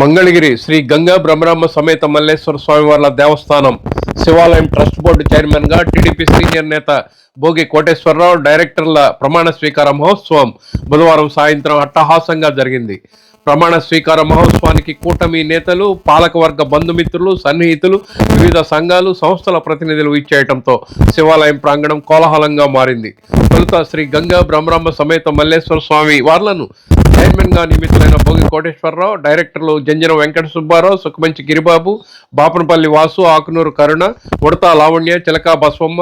మంగళగిరి శ్రీ గంగా బ్రహ్మరామ సమేత మల్లేశ్వర స్వామివార్ల దేవస్థానం శివాలయం ట్రస్ట్ బోర్డు చైర్మన్గా టీడీపీ సీనియర్ నేత భోగి కోటేశ్వరరావు డైరెక్టర్ల ప్రమాణ స్వీకార మహోత్సవం బుధవారం సాయంత్రం అట్టహాసంగా జరిగింది. ప్రమాణ స్వీకార మహోత్సవానికి కూటమి నేతలు పాలకవర్గ బంధుమిత్రులు సన్నిహితులు వివిధ సంఘాలు సంస్థల ప్రతినిధులు ఇచ్చేయటంతో శివాలయం ప్రాంగణం కోలాహలంగా మారింది. తొలుత శ్రీ గంగా బ్రహ్మరామ సమేత మల్లేశ్వర స్వామి వార్లను గా నియమితులైన భోగి కోటేశ్వరరావు డైరెక్టర్లు జంజన వెంకట సుబ్బారావు సుఖమంచి గిరిబాబు బాపనపల్లి వాసు ఆకునూరు కరుణ ఉడతా లావణ్య చిలకా బస్వమ్మ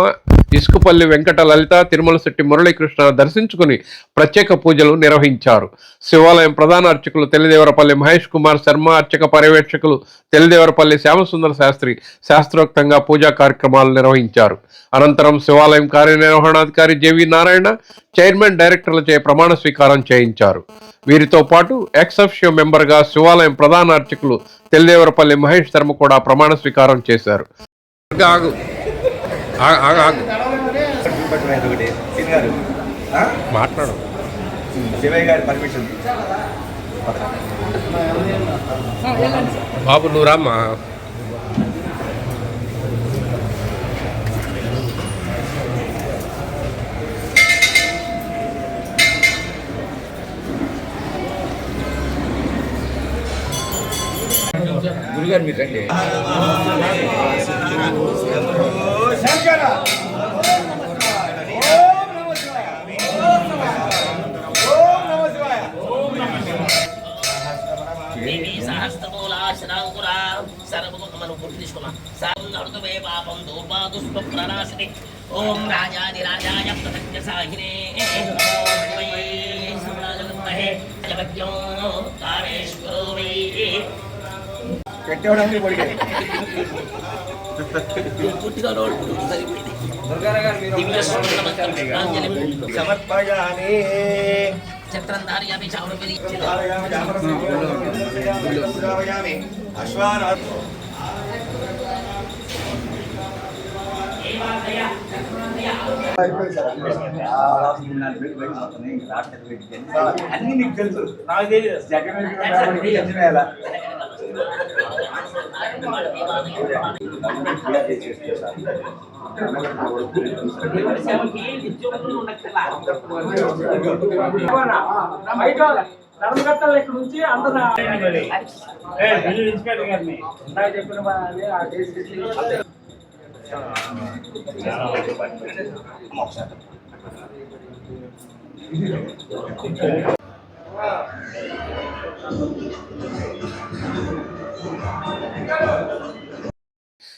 ఇసుకపల్లి వెంకట లలిత తిరుమల శెట్టి మురళీకృష్ణ దర్శించుకుని ప్రత్యేక పూజలు నిర్వహించారు. శివాలయం ప్రధాన అర్చకులు తెలిదేవరపల్లి మహేష్ కుమార్ శర్మ అర్చక పర్యవేక్షకులు తెలిదేవరపల్లి శ్యామసుందర శాస్త్రి శాస్త్రోక్తంగా పూజా కార్యక్రమాలు నిర్వహించారు. అనంతరం శివాలయం కార్యనిర్వహణాధికారి జేవి నారాయణ చైర్మన్ డైరెక్టర్లచే ప్రమాణ స్వీకారం చేయించారు. వీరితో పాటు ఎక్సఫ్షియో మెంబర్గా శివాలయం ప్రధాన అర్చకులు తెలిదేవరపల్లి మహేష్ శర్మ కూడా ప్రమాణ స్వీకారం చేశారు? మాట్లాడు. శివయ్య గారి పర్మిషన్. బాబు నువ్వు రామ్మా. గురుగారు మీరు రండి. దేవి సహస్రమూలాశనాంకురా సర్వము మనం గుర్తు ఓం రాజాది రాజాయ ఓం వై వై. పెట్టేవాడు పొడిగారు పూర్తిగా సమర్పయామి చక్రం ధార్యామి చావడం ధారయామి జామరసి అశ్వాన అన్ని నీకు తెలుసు నాకు తెలియదు జగన్ ధర్మకర్తలు ఇక్కడ నుంచి అందరూ ఇన్స్పెక్టర్ గారిని చెప్పిన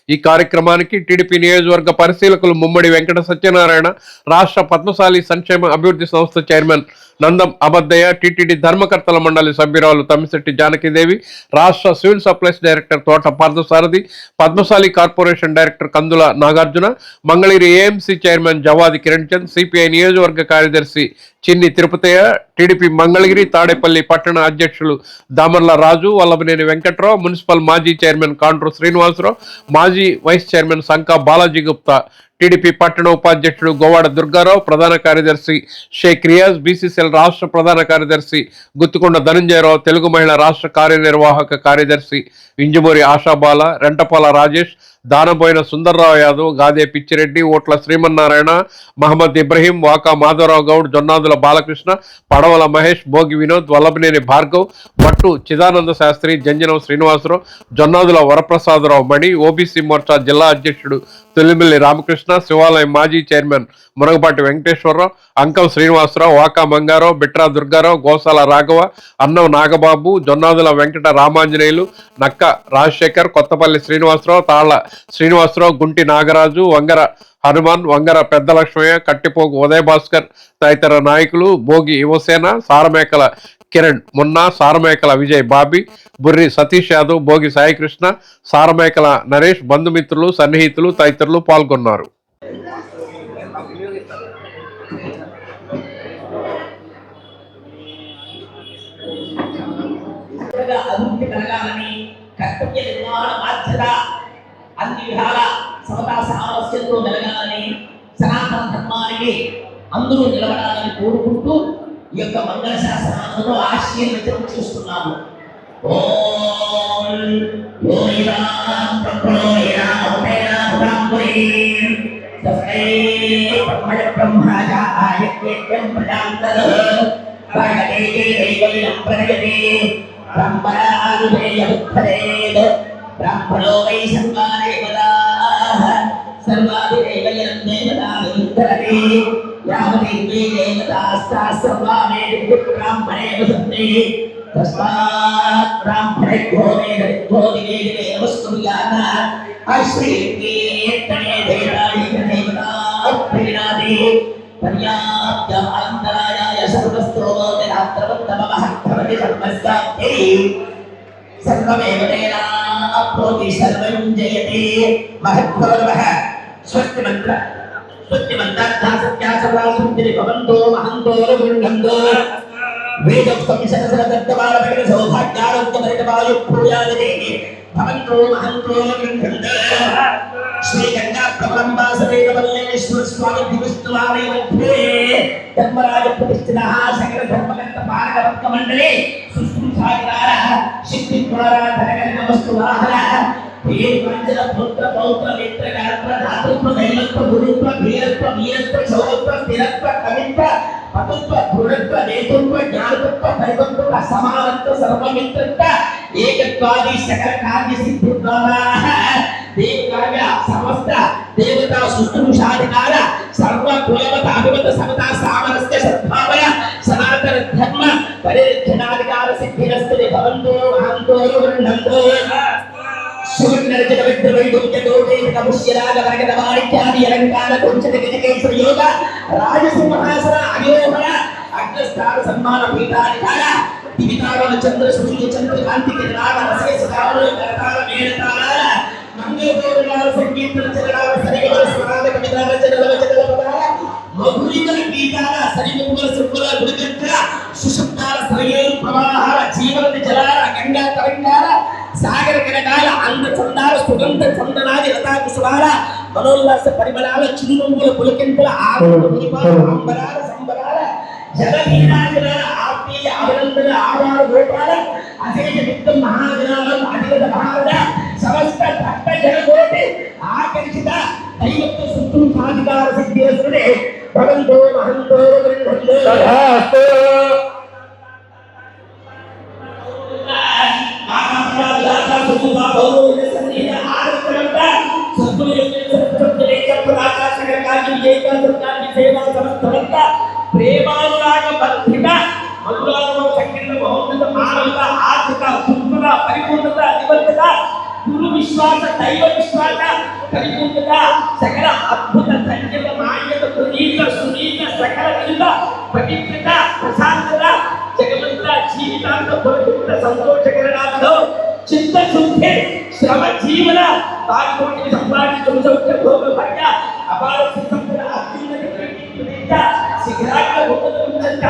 ఈ కార్యక్రమానికి టీడీపీ నియోజకవర్గ పరిశీలకులు ముమ్మడి వెంకట సత్యనారాయణ రాష్ట్ర పద్మశాలి సంక్షేమ అభివృద్ధి సంస్థ చైర్మన్ నందం అబద్దయ్య టీటీడీ ధర్మకర్తల మండలి సభ్యురాలు తమ్మిశెట్టి జానకిదేవి రాష్ట్ర civil supplies director Thota Parthasarathi Padmasali corporation director Kandula Nagarjuna Mangalagiri AMC chairman Jawadi Kiran Chand CPI నియోజకవర్గ కార్యదర్శి చిన్ని తిరుపతయ్య టీడీపీ మంగళగిరి తాడేపల్లి పట్టణ అధ్యక్షులు దామర్ల రాజు వల్లభనేని వెంకట్రావు మున్సిపల్ మాజీ చైర్మన్ కాండ్రు శ్రీనివాసరావు మాజీ vice chairman Sanka Balaji Gupta TDP పట్టణ ఉపాధ్యక్షుడు గోవాడ దుర్గారావు ప్రధాన కార్యదర్శి షేక్ రియాజ్ బీసీసీఎల్ రాష్ట్ర ప్రధాన కార్యదర్శి గుత్తుకొండ ధనంజయరావు తెలుగు మహిళ రాష్ట్ర కార్యనిర్వాహక కార్యదర్శి ఇంజమూరి ఆశాబాల రెంటపాల రాజేష్ దానపోయిన సుందర్రావు యాదవ్ గాదే పిచ్చిరెడ్డి ఓట్ల శ్రీమన్నారాయణ మహమ్మద్ ఇబ్రహీం వాకా మాధవరావు గౌడ్ జొన్నాదుల బాలకృష్ణ పడవల మహేష్ భోగి వినోద్ వల్లభనేని భార్గవ్ భట్టు చిదానంద శాస్త్రి జంజనం శ్రీనివాసరావు జొన్నాదుల వరప్రసాదరావు మణి ఓబీసీ మోర్చా జిల్లా అధ్యక్షుడు తొలిమిల్లి రామకృష్ణ శివాలయం మాజీ చైర్మన్ మునగపాటి వెంకటేశ్వరరావు అంకం శ్రీనివాసరావు వాకా మంగారావు బిట్రా దుర్గారావు గోసాల రాఘవ అన్నం నాగబాబు జొన్నాదుల వెంకట రామాంజనేయులు నక్క రాజశేఖర్ కొత్తపల్లి శ్రీనివాసరావు తాళ్ళ శ్రీనివాసరావు గుంటి నాగరాజు వంగర హనుమాన్ వంగర పెద్ద లక్ష్మయ్య కట్టిపోగు ఉదయ భాస్కర్ తదితర నాయకులు భోగి యువసేన సారమేకల కిరణ్ మున్నా సారమేకల విజయ్ బాబీ బుర్రి సతీష్ యాదవ్ భోగి సాయికృష్ణ సారమేకల నరేష్ బంధుమిత్రులు సన్నిహితులు తదితరులు పాల్గొన్నారు. అభివృద్ధి కలగాలని కర్తవ్య నిర్వహణ బాధ్యత అన్ని విధాల సమతా సామరస్యంతో మెలగాలని సనాతన ధర్మానికి అందరూ నిలబడాలని కోరుకుంటూ ఈ యొక్క మంగళ శాసనాలను ఆశీర్వచనం చేస్తున్నాము. ఓం ప్రజాంతరం. బ్రహ్మోయినా ఉపేనా భురాంబురీం ब्राह्मणो वै सर्वा देवताः सर्वाधिदेवयं देवतामिन्द्रते यावदेवे देवतास्ताः सर्वा मे ब्राह्मणे वसन्ति तस्मात् ब्राह्मणे घो मे गो दिवे वस्तु अश्रीर्वेत्तने देवानि देवता प्रीणाति पर्याप्तमान्तरायाय सर्वस्त्रो निरात्रवत्तमः भवति सर्वस्याप्तिः తేనాప్నోతి సర్వం జయతి మహద్భవనః స్వస్తి మంత్ర స్వస్తి మంత్రార్థా సత్యా భవంతో మహంతో గృహంతో వేదం దత్తమాల భూయాది భవంతో మహంతో గృహంతో శ్రీ గంగా స్వామి దివిస్తువామి మధ్యే ధర్మరాజ ప్రతిష్ఠిత సకల ధర్మకర్త పాలక వర్గ మండలి శక్తి ద్వారా ధనకరణ వస్తు వాహన పుత్ర పౌత్ర మిత్ర గాత్ర ధాతృత్వ దైవత్వ గురుత్వ వీరత్వ వీరత్వ చౌరత్వ స్థిరత్వ కవిత్వ దృఢత్వ నేతృత్వ పరిపక్వ సమానత్వ సర్వమిత్రత్వ ఏకత్వాది సకల కార్య సిద్ధి ద్వారా దేవకార్య సమస్త దేవతా శుశ్రూషాధికార సర్వ కులమత అభిమత సమత సామరస్య సద్భావన సనాతన ధర్మ పరిరక్షణాధికార సిద్ధిరస్తుని భవంతో మహంతో గృహంతో సువర్ణరచన విద్రవైడుక్య గౌరేణ ముష్యరాగ వరగద వాణిజ్యాది అలంకార కుంచత గజకేశ్వర యోగ రాజసింహాసన అయోహర అగ్రస్థాన సన్మాన పీఠాధికార దివితారణ చంద్ర సూర్య చంద్ర కాంతి కిరణాల కరతాల మనోల్లాస పరిమళాల చిరునవ్వుల పులకింతల ఆకుల పులిపాల అంబరాల సంబరాల జల నీరాజనాల ఆత్మీయ అభినందన ఆవాల గోపాల అశేష విత్తం మహాజనాలం అధిగత భారత ಸಮಸ್ತ ಭಕ್ತ ಜನಕೋಟಿ ಆಕರ್ಷಿತ ದೈವತ್ವ ಸುತ್ತೂಕಾಧಿಕಾರ ಸಿದ್ಧಿಯಸ್ಮದೆ ಭಗವಂತೋ ಮಹಂತೋ ಗೃಹಂತೋ ಪ್ರೇಮಾನುರಾಗ ಬಂಧಿತ ಮಧುರಾಗ ಚಕ್ರಿನ ಮಹೋನ್ನತ ಮಾನವದ ಆರ್ಥಿಕ ಸುಂದರ ಪರಿಪೂರ್ಣದ ಅಧಿಪತ್ಯದ విశ్వాస దైవ విశ్వాస పరిపూర్ణత సకల అద్భుత సంఖ్యత మాన్యత పునీత సునీత సకల విలువ పవిత్రత ప్రశాంతత జగమంత జీవితాంత పరిపూర్ణ సంతోషకరణాలతో చిత్త శుద్ధి శ్రమ జీవన వారితోటి సంపాదించిన సౌఖ్య భోగ భాగ్య అపార సంపద అత్యున్నత ప్రతిష్ఠ శిఖరాగ్ర ఉన్నత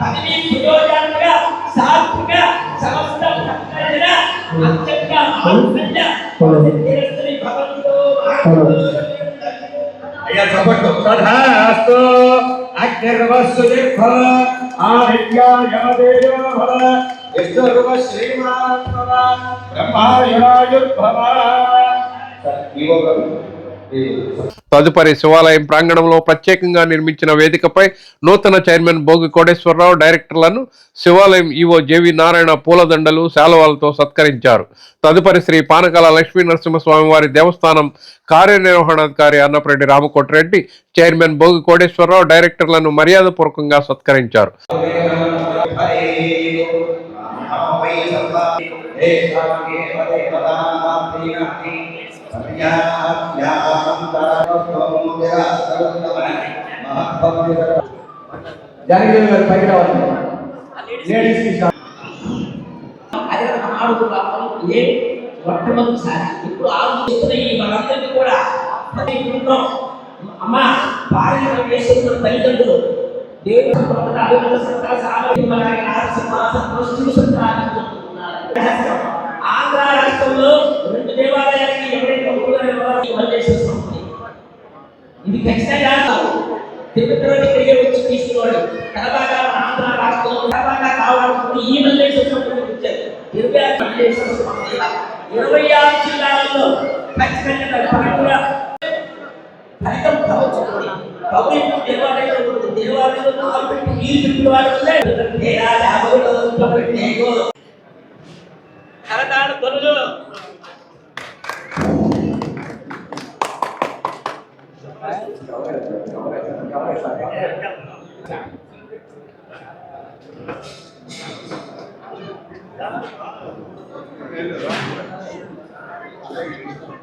పదవి ప్రయోజనంగా సాత్విక సమస్త భక్తజన అత్యంత ఆత్మజ్ఞ సిద్ధిరస్తుని భవంతో అయ్యా చప్పట్లు తథాస్తు అగ్నిర్వస్సు దిగ్భవ ఆదిత్యాయమదేవ భవ విష్ణుర్వ శ్రీమాన్ భవ బ్రహ్మాయురాయుర్భవ ఇవో గారు తదుపరి శివాలయం ప్రాంగణంలో ప్రత్యేకంగా నిర్మించిన వేదికపై నూతన చైర్మన్ భోగి కోటేశ్వరరావు డైరెక్టర్లను శివాలయం ఈవో జేవి నారాయణ పూలదండలు శాలువాలతో సత్కరించారు. తదుపరి శ్రీ పానకాల లక్ష్మీ నరసింహస్వామి వారి దేవస్థానం కార్యనిర్వహణాధికారి అన్నప్రెడ్డి రామకోటిరెడ్డి చైర్మన్ భోగి కోటేశ్వరరావు డైరెక్టర్లను మర్యాదపూర్వకంగా సత్కరించారు. జానకి గారు పైకి రావాలి లేడీస్కి మొట్టమొదటిసారి. ఇప్పుడు ఆలోచిస్తున్న ఈ మనందరికీ కూడా అమ్మ భార్య వేస్తున్న తల్లిదండ్రులు దేవుడు సంపద అభివృద్ధి సంతా ఆంధ్ర రాష్ట్రంలో రెండు దేవాలయాలకి ఎవరైతే ఇది ఖచ్చితంగా తిరుపతిలోని తిరిగి వచ్చి తీసుకున్నాడు. తర్వాత ఆంధ్ర రాష్ట్రంలో రకాలుగా కావాలనుకుంటే ఈ మల్లేశ్వరం వచ్చారు ఇరవై ఆరు మల్లేశ్వర స్వామి ఇరవై ఆరు జిల్లాలలో ఖచ్చితంగా ఫలితం కావచ్చు పవిత్ర దేవాలయంలో దేవాలయంలో పెట్టి నీరు చెప్పిన వాళ్ళు తేడా కరతాడు కొనుగోలు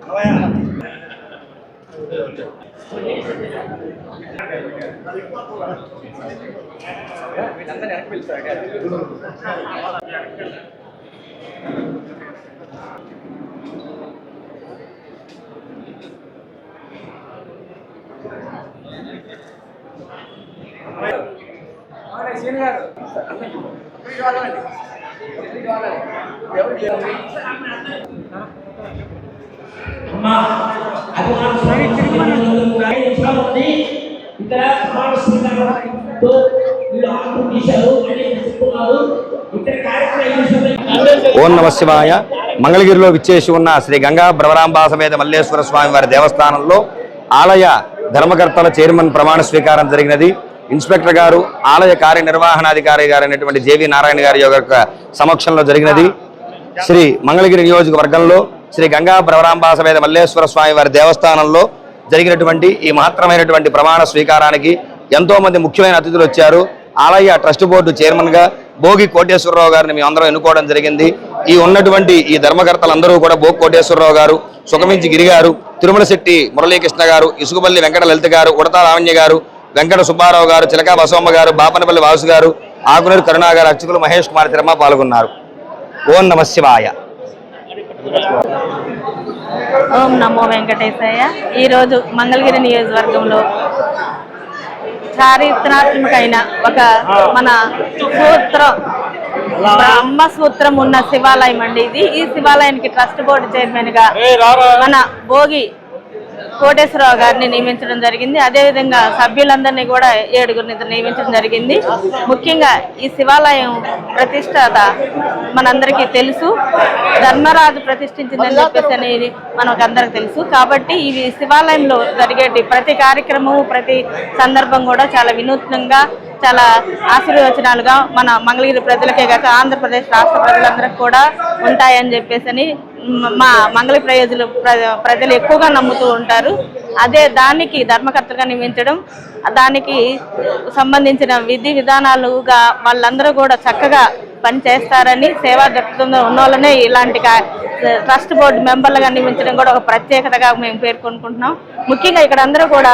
అవునా, ఇక్కడ ప్రమాణ స్వీకారంతో వీళ్ళు ఆకు తీశారు. అని చెప్తున్నారు ఇక్కడ కార్యక్రమం ఈ విషయంలో ఓం నమ శివాయ. మంగళగిరిలో విచ్చేసి ఉన్న శ్రీ గంగా భ్రవరాంబా సమేత మల్లేశ్వర స్వామి వారి దేవస్థానంలో ఆలయ ధర్మకర్తల చైర్మన్ ప్రమాణ స్వీకారం జరిగినది. ఇన్స్పెక్టర్ గారు ఆలయ కార్యనిర్వహణాధికారి గారు అయినటువంటి జేవి నారాయణ గారి యొక్క సమక్షంలో జరిగినది. శ్రీ మంగళగిరి నియోజకవర్గంలో శ్రీ గంగా భ్రవరాంబాసవేద మల్లేశ్వర స్వామి వారి దేవస్థానంలో జరిగినటువంటి ఈ మహత్తరమైనటువంటి ప్రమాణ స్వీకారానికి ఎంతో మంది ముఖ్యమైన అతిథులు వచ్చారు. ఆలయ ట్రస్ట్ బోర్డు చైర్మన్గా భోగి కోటేశ్వరరావు గారిని మేము అందరం ఎన్నుకోవడం జరిగింది. ఈ ఉన్నటువంటి ఈ ధర్మకర్తలందరూ కూడా భోగి కోటేశ్వరరావు గారు సుఖమించి గిరి గారు తిరుమల శెట్టి మురళీకృష్ణ గారు ఇసుకపల్లి వెంకట లలిత గారు ఉడతా రావణ్య గారు వెంకట సుబ్బారావు గారు చిలకా బసవమ్మ గారు బాపనపల్లి వాసు గారు ఆకునూరు కరుణా గారు అర్చకులు మహేష్ కుమార్ తిరుమ పాల్గొన్నారు. ఓం నమ శివాయ. ఓం నమో వెంకటేశయ్య ఈరోజు మంగళగిరి నియోజకవర్గంలో చారిత్రాత్మకమైన ఒక మన సూత్రం బ్రహ్మ సూత్రం ఉన్న శివాలయం అండి ఇది. ఈ శివాలయానికి ట్రస్ట్ బోర్డు చైర్మన్గా మన భోగి కోటేశ్వరరావు గారిని నియమించడం జరిగింది. అదేవిధంగా సభ్యులందరినీ కూడా ఏడుగురిని నియమించడం జరిగింది. ముఖ్యంగా ఈ శివాలయం ప్రతిష్టత మనందరికీ తెలుసు. ధర్మరాజు ప్రతిష్ఠించిందని చెప్పేసి అనేది మనకు అందరికి తెలుసు. కాబట్టి ఇవి శివాలయంలో జరిగేటి ప్రతి కార్యక్రమం ప్రతి సందర్భం కూడా చాలా వినూత్నంగా చాలా ఆశీర్వచనాలుగా మన మంగళగిరి ప్రజలకే కాక ఆంధ్రప్రదేశ్ రాష్ట్ర ప్రజలందరికీ కూడా ఉంటాయని చెప్పేసి మా మంగళ ప్రయోజులు ప్ర- ప్రజలు ఎక్కువగా నమ్ముతూ ఉంటారు. అదే దానికి ధర్మకర్తగా నియమించడం దానికి సంబంధించిన విధి విధానాలుగా వాళ్ళందరూ కూడా చక్కగా పని చేస్తారని సేవా దృక్పథంలో ఉన్న వాళ్ళనే ఇలాంటి కా- ట్రస్ట్ బోర్డు మెంబర్లుగా నియమించడం కూడా ఒక ప్రత్యేకతగా మేము పేర్కొనుకుంటున్నాం. ముఖ్యంగా ఇక్కడ అందరూ కూడా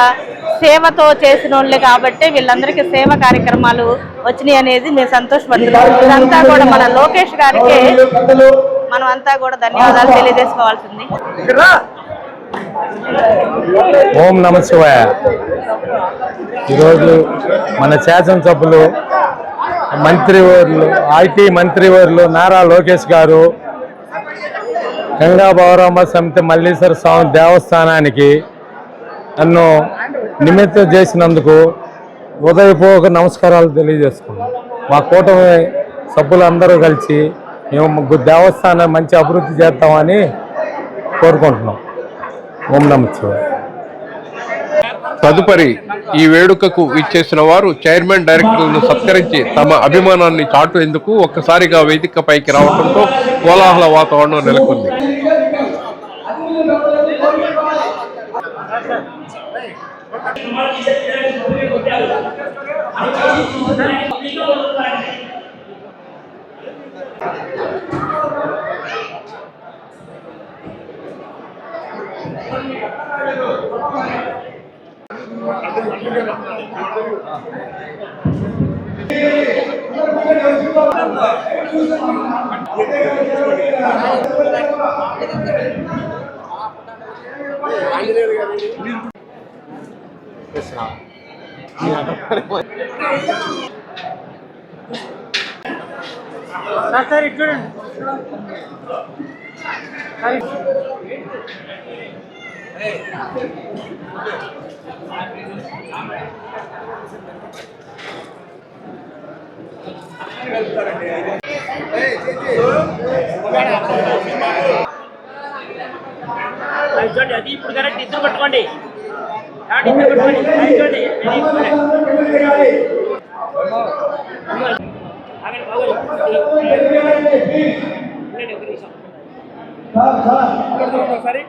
సేవతో చేసిన వాళ్ళే కాబట్టి వీళ్ళందరికీ సేవ కార్యక్రమాలు వచ్చినాయి అనేది మేము సంతోషపడుతున్నాం. ఇదంతా కూడా మన లోకేష్ గారికి మనం అంతా కూడా ధన్యవాదాలు తెలియజేసుకోవాల్సింది. ఓం నమ శివాయ. ఈరోజు మన శాసనసభ్యులు మంత్రివర్యులు ఐటీ మంత్రివర్యులు నారా లోకేష్ గారు గంగా భవరామ సమితి మల్లేశ్వర స్వామి దేవస్థానానికి నన్ను నిమిత్తం చేసినందుకు ఉదయపూర్వక నమస్కారాలు తెలియజేసుకున్నాం మా కూటమి సభ్యులందరూ కలిసి మేము దేవస్థానం మంచి అభివృద్ధి చేద్దామని కోరుకుంటున్నాం. ఓం నమ శివాయ. తదుపరి ఈ వేడుకకు ఇచ్చేసిన వారు చైర్మన్ డైరెక్టర్లను సత్కరించి తమ అభిమానాన్ని చాటేందుకు ఒక్కసారిగా వేదికపైకి రావడంతో కోలాహల వాతావరణం నెలకొంది. సార్ సార్ ఇటు చూడండి అది చూడండి అది ఇప్పుడు కరెక్ట్ ఇద్దరు పట్టుకోండి ఏమండి, ఇద్దరు పట్టుకోండి అది చూడండి అది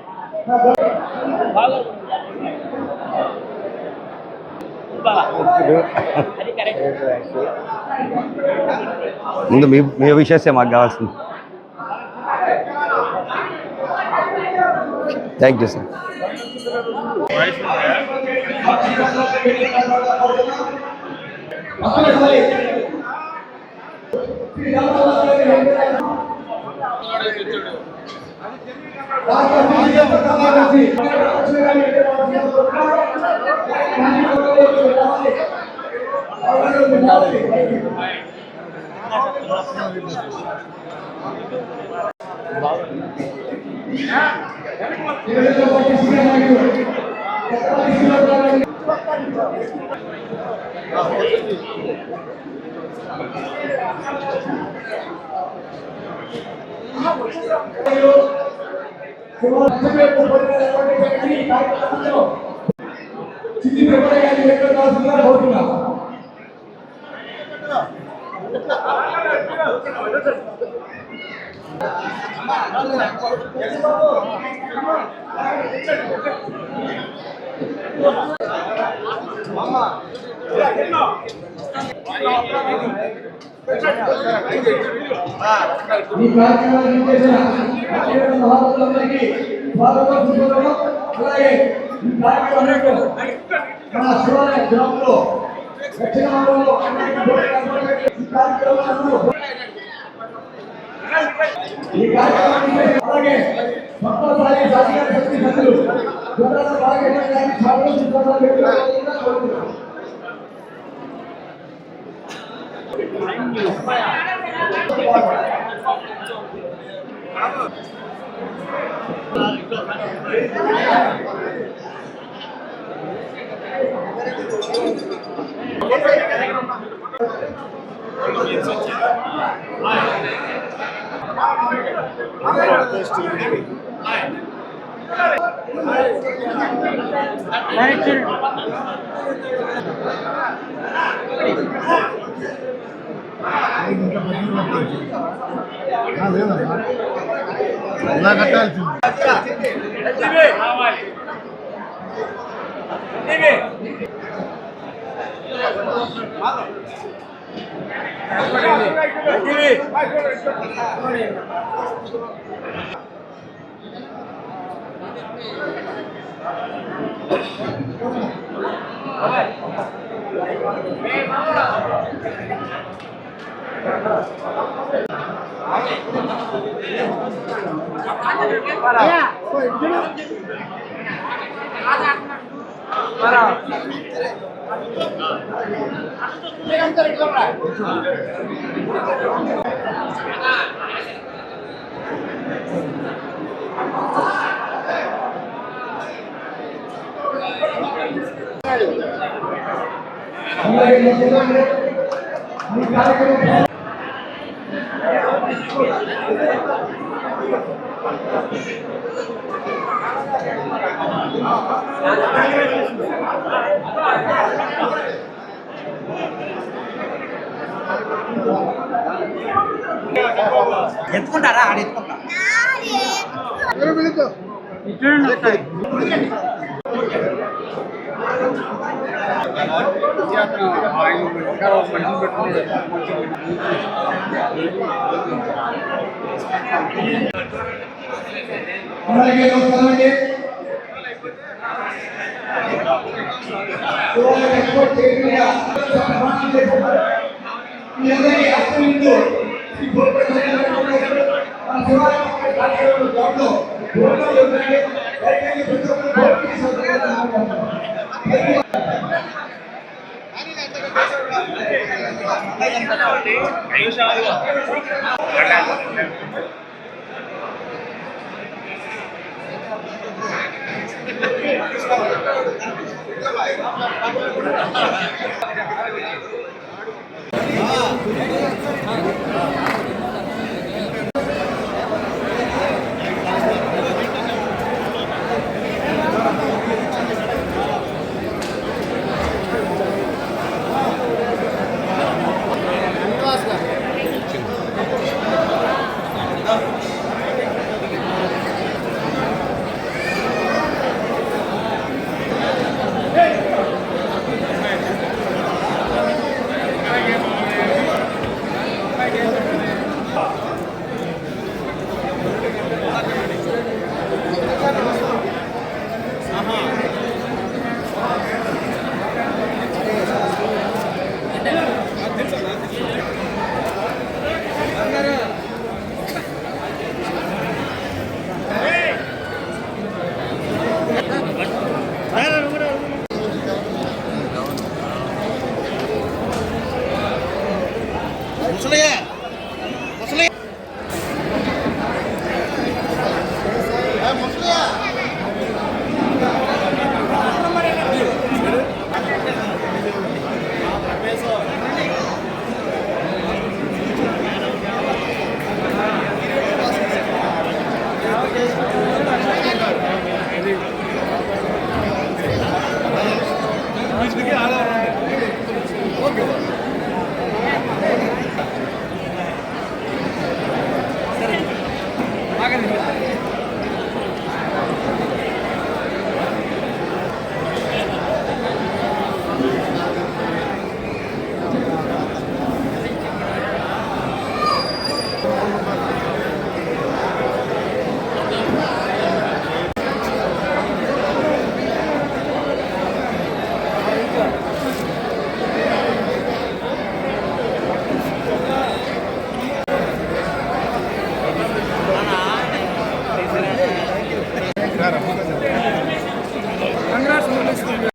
ముందు మీ మీ విషయసే మాకు కావాల్సింది. థ్యాంక్ యూ సార్ కరెక్ట్ ముందు మీ మీ విషయసే మాకు ఈ కార్యక్రమాన్ని చేసిన కార్యక్రమ మహాత్ములందరికీ స్వాగతం అలాగే ఈ కార్యక్రమంలో మన శివాలయ గ్రామంలో దక్షిణ ఈ ఈ కార్యక్రమాన్ని అలాగే జాతీయ సభ్యులు భాగ్యమైన గారిని స్వాగతం సుస్వాగతం వ్యక్తులుగా కోరుతున్నాను. అలాగే ఈ జిల్లాలో ఈ కార్యక్రమం ఎత్తుకుంటారా? ఆడ ఎత్తుకుంటా. అలాగే నమస్కారమండి శివాలయం ఎక్స్పోర్ట్ చేయకుండా 아, 그래.